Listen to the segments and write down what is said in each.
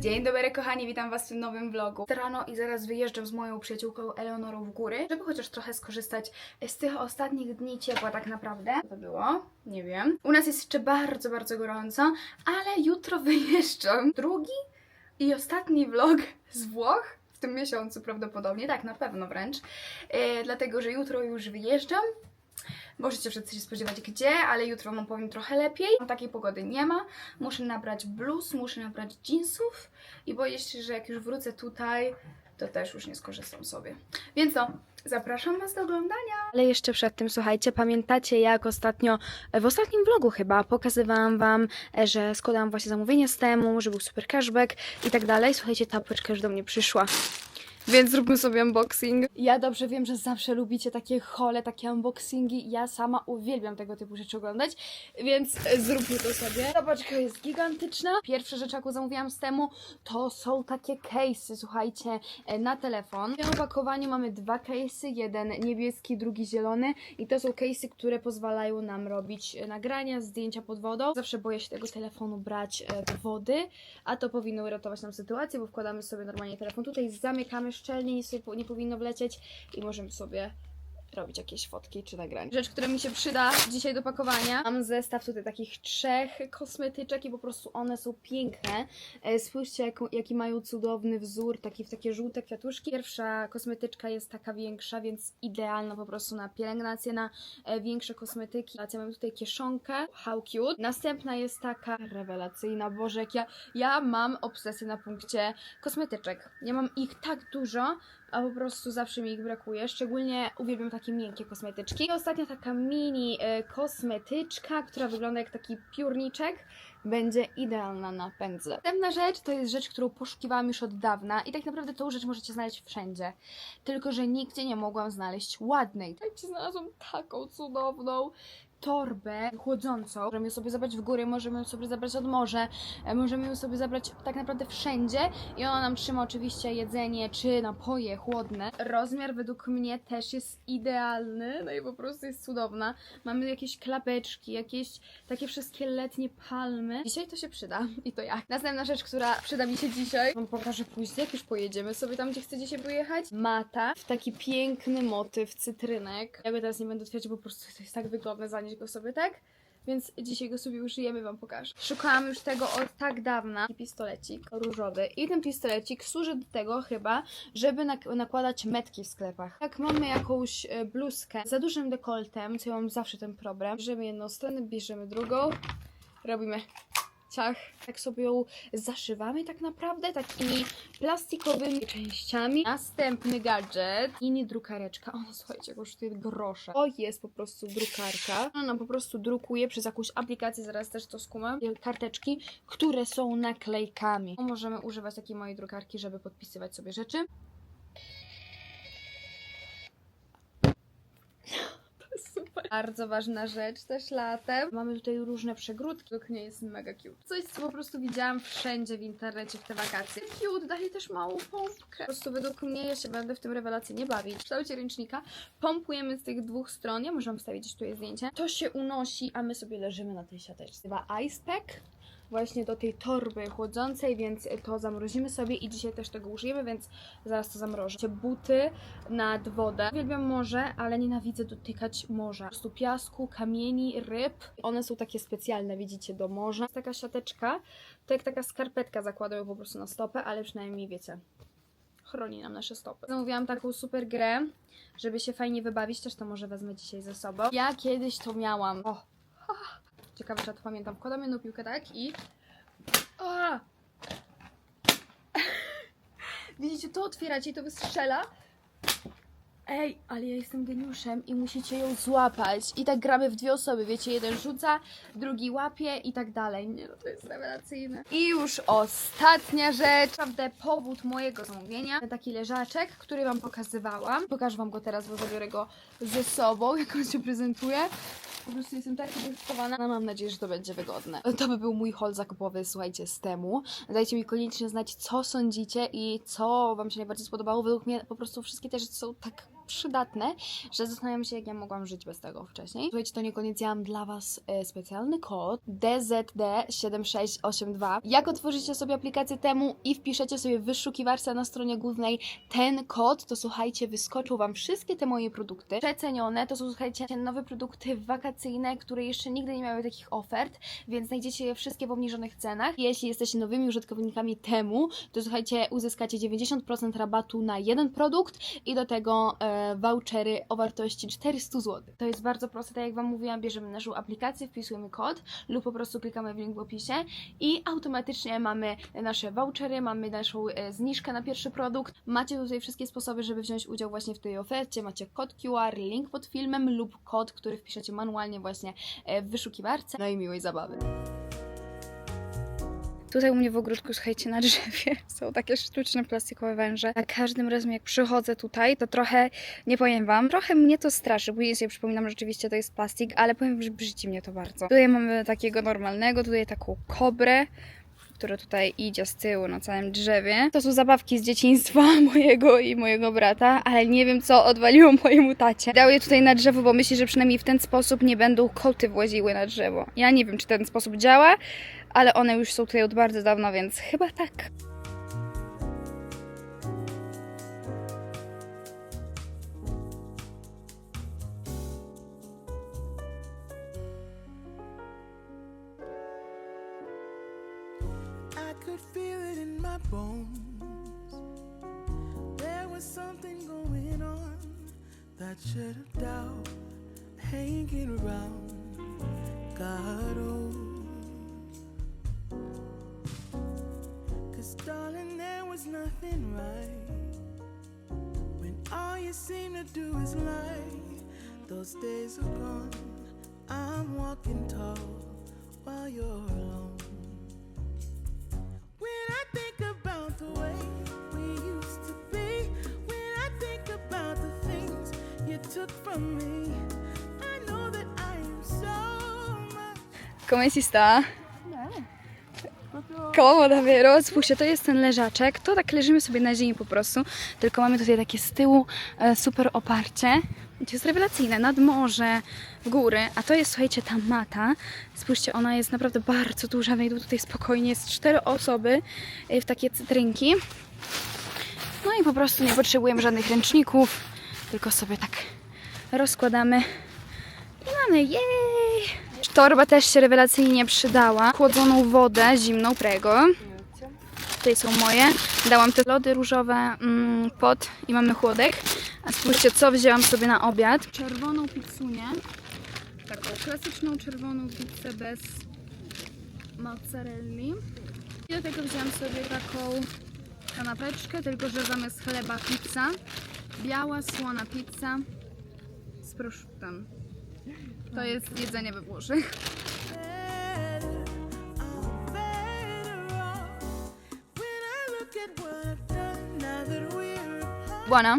Dzień dobry kochani, witam was w nowym vlogu. Rano i zaraz wyjeżdżam z moją przyjaciółką Eleonorą w góry, żeby chociaż trochę skorzystać z tych ostatnich dni ciepła tak naprawdę. Co to było? Nie wiem. U nas jest jeszcze bardzo, bardzo gorąco, ale jutro wyjeżdżam. Drugi i ostatni vlog z Włoch w tym miesiącu prawdopodobnie, tak na pewno wręcz, e, dlatego że jutro już wyjeżdżam. Możecie wszyscy się spodziewać gdzie, ale jutro wam powiem trochę lepiej. Takiej pogody nie ma. Muszę nabrać bluz, muszę nabrać jeansów i boję się, że jak już wrócę tutaj, to też już nie skorzystam sobie. Więc no, zapraszam was do oglądania. Ale jeszcze przed tym, słuchajcie, pamiętacie jak ostatnio, w ostatnim vlogu chyba, pokazywałam wam, e, że składałam właśnie zamówienie z temu, że był super cashback i tak dalej. Słuchajcie, ta paczka już do mnie przyszła. Więc zróbmy sobie unboxing. Ja dobrze wiem, że zawsze lubicie takie hole, takie unboxingi. Ja sama uwielbiam tego typu rzeczy oglądać, więc e, zróbmy to sobie. Ta paczka jest gigantyczna. Pierwsza rzecz, jaką zamówiłam z temu, to są takie case'y, słuchajcie, e, na telefon. W tym opakowaniu mamy dwa case'y, jeden niebieski, drugi zielony i to są case'y, które pozwalają nam robić e, nagrania, zdjęcia pod wodą. Zawsze boję się tego telefonu brać do wody, a to powinno uratować nam sytuację, bo wkładamy sobie normalnie telefon tutaj, zamykamy szczelnie, nic nie powinno wlecieć i możemy sobie robić jakieś fotki czy nagrania. Rzecz, która mi się przyda dzisiaj do pakowania. Mam zestaw tutaj takich trzech kosmetyczek i po prostu one są piękne. E, Spójrzcie, jaką, jaki mają cudowny wzór, taki w takie żółte kwiatuszki. Pierwsza kosmetyczka jest taka większa, więc idealna po prostu na pielęgnację, na e, większe kosmetyki. Mamy tutaj kieszonkę, how cute. Następna jest taka rewelacyjna, Boże, jak ja, ja mam obsesję na punkcie kosmetyczek. Ja mam ich tak dużo, a po prostu zawsze mi ich brakuje. Szczególnie uwielbiam takie miękkie kosmetyczki. I ostatnia taka mini e, kosmetyczka, która wygląda jak taki piórniczek, będzie idealna na pędzle. Następna rzecz to jest rzecz, którą poszukiwałam już od dawna i tak naprawdę tą rzecz możecie znaleźć wszędzie. Tylko, że nigdzie nie mogłam znaleźć ładnej. Słuchajcie, znalazłam taką cudowną torbę chłodzącą. Możemy ją sobie zabrać w góry, możemy ją sobie zabrać od morza, e, możemy ją sobie zabrać tak naprawdę wszędzie i ona nam trzyma oczywiście jedzenie czy napoje chłodne. Rozmiar według mnie też jest idealny, no i po prostu jest cudowna. Mamy jakieś klapeczki, jakieś takie wszystkie letnie palmy. Dzisiaj to się przyda i to jak. Następna rzecz, która przyda mi się dzisiaj, wam pokażę później, jak już pojedziemy sobie tam, gdzie chcę dzisiaj pojechać. Mata w taki piękny motyw cytrynek. Ja go teraz nie będę otwierać, bo po prostu to jest tak wygodne zanieść go sobie tak. Więc dzisiaj go sobie użyjemy, wam pokażę. Szukałam już tego od tak dawna. Pistolecik różowy. I ten pistolecik służy do tego chyba, żeby nak- nakładać metki w sklepach. Jak mamy jakąś e, bluzkę za dużym dekoltem, co ja mam zawsze ten problem, bierzemy jedną stronę, bierzemy drugą, robimy Tak sobie ją zaszywamy tak naprawdę, takimi plastikowymi częściami. Następny gadżet, mini drukareczka. Ona, słuchajcie, kosztuje grosze. To jest po prostu drukarka. Ona po prostu drukuje przez jakąś aplikację, zaraz też to skumam. Karteczki, które są naklejkami. Możemy używać takiej mojej drukarki, żeby podpisywać sobie rzeczy. Bardzo ważna rzecz też latem. Mamy tutaj różne przegródki. Mnie jest mega cute. Coś, co po prostu widziałam wszędzie w internecie w te wakacje. Cute, daje też małą pompkę. Po prostu według mnie ja się będę w tym rewelacyjnie bawić. W kształcie ręcznika pompujemy z tych dwóch stron. Ja możemy wstawić gdzieś tutaj zdjęcie. To się unosi, a my sobie leżymy na tej siateczce. Chyba ice pack właśnie do tej torby chłodzącej, więc to zamrozimy sobie i dzisiaj też tego użyjemy, więc zaraz to zamrożę. Buty nad wodę. Uwielbiam morze, ale nienawidzę dotykać morza. Po prostu piasku, kamieni, ryb. One są takie specjalne, widzicie, do morza. Jest taka siateczka, to jak taka skarpetka zakładają po prostu na stopę, ale przynajmniej wiecie, chroni nam nasze stopy. Zamówiłam taką super grę, żeby się fajnie wybawić, też to może wezmę dzisiaj ze sobą. Ja kiedyś to miałam. O, Ciekawe, czy ja to pamiętam. Wkładam jedną piłkę, tak? I... A! Widzicie, to otwieracie i to wystrzela. Ej, ale ja jestem geniuszem i musicie ją złapać. I tak gramy w dwie osoby, wiecie, jeden rzuca, drugi łapie i tak dalej. Nie no, to jest rewelacyjne. I już ostatnia rzecz, naprawdę powód mojego zamówienia. Taki leżaczek, który wam pokazywałam. Pokażę wam go teraz, bo zabiorę go ze sobą, jak on się prezentuje. Po prostu jestem tak podekscytowana. No, mam nadzieję, że to będzie wygodne. To by był mój haul zakupowy, słuchajcie, z temu. Dajcie mi koniecznie znać, co sądzicie i co wam się najbardziej spodobało. Według mnie po prostu wszystkie te rzeczy są tak przydatne, że zastanawiam się, jak ja mogłam żyć bez tego wcześniej. Słuchajcie, to nie koniec, ja mam dla Was e, specjalny kod DZD7682. Jak otworzycie sobie aplikację temu i wpiszecie sobie w wyszukiwarce na stronie głównej ten kod, to słuchajcie, wyskoczą Wam wszystkie te moje produkty. Przecenione, to są, słuchajcie, nowe produkty wakacyjne, które jeszcze nigdy nie miały takich ofert, więc znajdziecie je wszystkie w obniżonych cenach. Jeśli jesteście nowymi użytkownikami temu, to słuchajcie, uzyskacie 90% rabatu na jeden produkt i do tego e, vouchery o wartości 400 zł. To jest bardzo proste, tak jak Wam mówiłam, bierzemy naszą aplikację, wpisujemy kod lub po prostu klikamy w link w opisie i automatycznie mamy nasze vouchery, mamy naszą e, zniżkę na pierwszy produkt. Macie tutaj wszystkie sposoby, żeby wziąć udział właśnie w tej ofercie. Macie kod QR, link pod filmem lub kod, który wpiszecie manualnie właśnie e, w wyszukiwarce. No i miłej zabawy. Tutaj u mnie w ogródku, słuchajcie, na drzewie są takie sztuczne plastikowe węże. A każdym razem jak przychodzę tutaj, to trochę, nie powiem wam, trochę mnie to straszy. Później sobie przypominam, że rzeczywiście to jest plastik, ale powiem, że brzydzi mnie to bardzo. Tutaj mamy takiego normalnego, tutaj taką kobrę, która tutaj idzie z tyłu na całym drzewie. To są zabawki z dzieciństwa mojego i mojego brata, ale nie wiem co odwaliło mojemu tacie. Dał je tutaj na drzewo, bo myśli, że przynajmniej w ten sposób nie będą koty właziły na drzewo. Ja nie wiem, czy ten sposób działa, ale one już są tutaj od bardzo dawna, więc chyba tak. Doubt hanging around. Oh. Cause darling, there was nothing right. When all you seem to do is lie. Those days are gone. I'm walking tall while you're alone. When I think about the way we used to be, when I think about the things you took from me, I know that I am so much. Come si sta? Koło davvero. Spójrzcie, to jest ten leżaczek. To tak leżymy sobie na ziemi po prostu. Tylko mamy tutaj takie z tyłu e, super oparcie. To jest rewelacyjne. Nad morze, w góry. A to jest, słuchajcie, ta mata. Spójrzcie, ona jest naprawdę bardzo duża. Wejdą tutaj spokojnie. Jest cztery osoby e, w takie cytrynki. No i po prostu nie potrzebujemy żadnych ręczników. Tylko sobie tak rozkładamy. I mamy, jej! Torba też się rewelacyjnie przydała. Chłodzoną wodę, zimną prego. Tutaj są moje. Dałam te lody różowe mm, pod i mamy chłodek. A spójrzcie, co wzięłam sobie na obiad. Czerwoną pizzunię. Taką klasyczną czerwoną pizzę bez mozzarelli. I do tego wzięłam sobie taką kanapeczkę, tylko że zamiast chleba pizza. Biała, słona pizza z prosciuttem. To jest jedzenie we Włoszech. Buona.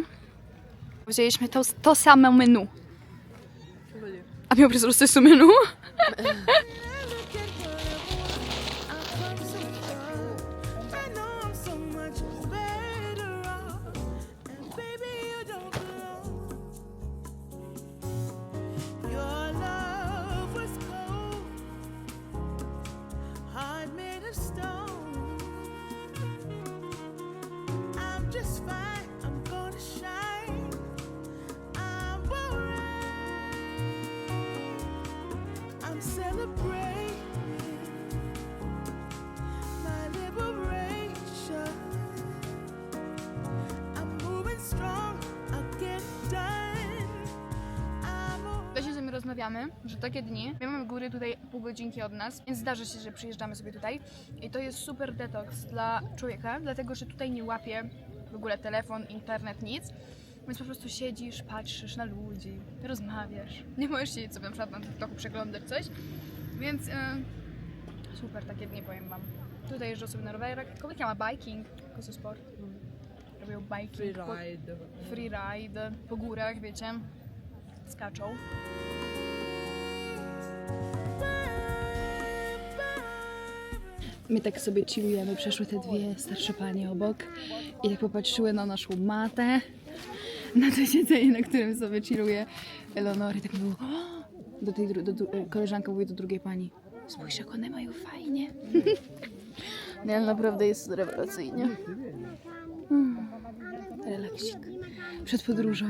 Wzięliśmy to, to samo menu. Abbiamo preso lo stesso menu? rozmawiamy, że takie dni, my mamy góry tutaj pół godzinki od nas, więc zdarza się, że przyjeżdżamy sobie tutaj i to jest super detoks dla człowieka, dlatego że tutaj nie łapie w ogóle telefon, internet, nic. Więc po prostu siedzisz, patrzysz na ludzi, rozmawiasz. Nie możesz siedzieć sobie na przykład na TikToku, przeglądać coś. Więc e, super takie dni, powiem wam. Tutaj jeżdżą sobie na rowerach. Si chiama? Biking? Questo sport? Robią biking. Free po- ride. free ride po górach, wiecie, skaczą. My tak sobie chillujemy, przeszły te dwie starsze panie obok i tak popatrzyły na naszą matę. na to siedzenie, na którym sobie chilluje Eleonory. Tak było do tej dru- do, dru- koleżanka mówi do drugiej pani. Spójrz, jak one mają fajnie. No ale naprawdę jest rewelacyjnie. Mm. Relaksik. Przed podróżą.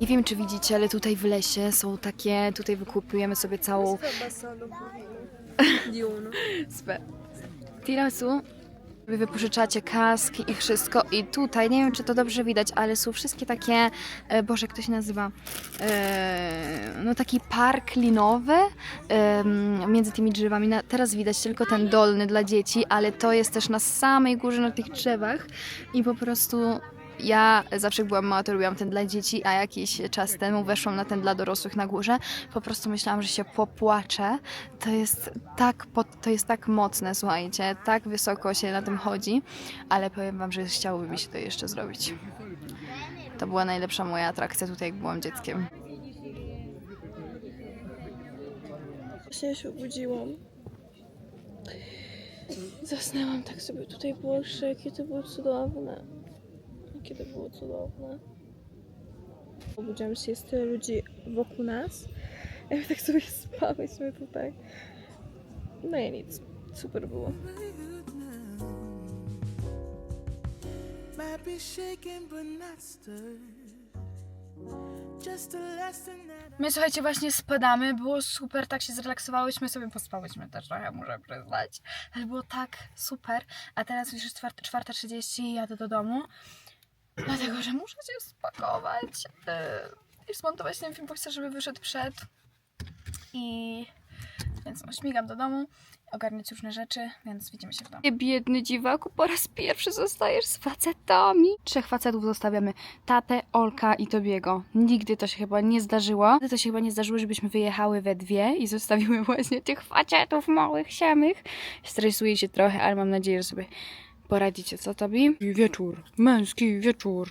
Nie wiem, czy widzicie, ale tutaj w lesie są takie, tutaj wykupujemy sobie całą Spe. Wy wypożyczacie kaski i wszystko. I tutaj, nie wiem czy to dobrze widać, ale są wszystkie takie, e, Boże, jak to się nazywa, e, no taki park linowy em, między tymi drzewami. Na, teraz widać tylko ten dolny dla dzieci, ale to jest też na samej górze na tych drzewach. I po prostu ja zawsze byłam mała, to ten dla dzieci, a jakiś czas temu weszłam na ten dla dorosłych na górze. Po prostu myślałam, że się popłaczę. To jest tak, to jest tak mocne, słuchajcie, tak wysoko się na tym chodzi, ale powiem wam, że chciałoby mi się to jeszcze zrobić. To była najlepsza moja atrakcja tutaj, jak byłam dzieckiem. Właśnie się obudziłam. Zasnęłam, tak sobie tutaj patrzę, jakie to było cudowne. Jakie to było cudowne. Obudziłam się, jest tyle ludzi wokół nas. A my tak sobie spałyśmy tutaj. No i nic, super było. My słuchajcie, właśnie spadamy, było super, tak się zrelaksowałyśmy sobie, pospałyśmy też trochę, muszę przyznać. Ale było tak super, a teraz już jest czwarte- 4.30 i jadę do domu, dlatego, że muszę się spakować yy, i zmontować ten film, bo chcę, żeby wyszedł przed i więc no, śmigam do domu, ogarniać różne rzeczy, więc widzimy się w domu. Biedny dziwaku, po raz pierwszy zostajesz z facetami. Trzech facetów zostawiamy, tatę, Olka i Tobiego. Nigdy to się chyba nie zdarzyło. Nigdy to się chyba nie zdarzyło, żebyśmy wyjechały we dwie i zostawiły właśnie tych facetów małych, siamych. Stresuję się trochę, ale mam nadzieję, że sobie poradzicie. Co, Tobi? Wieczór, męski wieczór.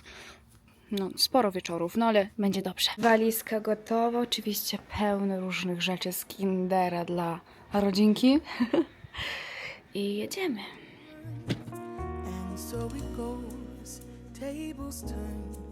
No, sporo wieczorów, no ale będzie dobrze. Walizka gotowa, oczywiście pełno różnych rzeczy z Kindera dla rodzinki. I jedziemy. And so it goes, tables turn.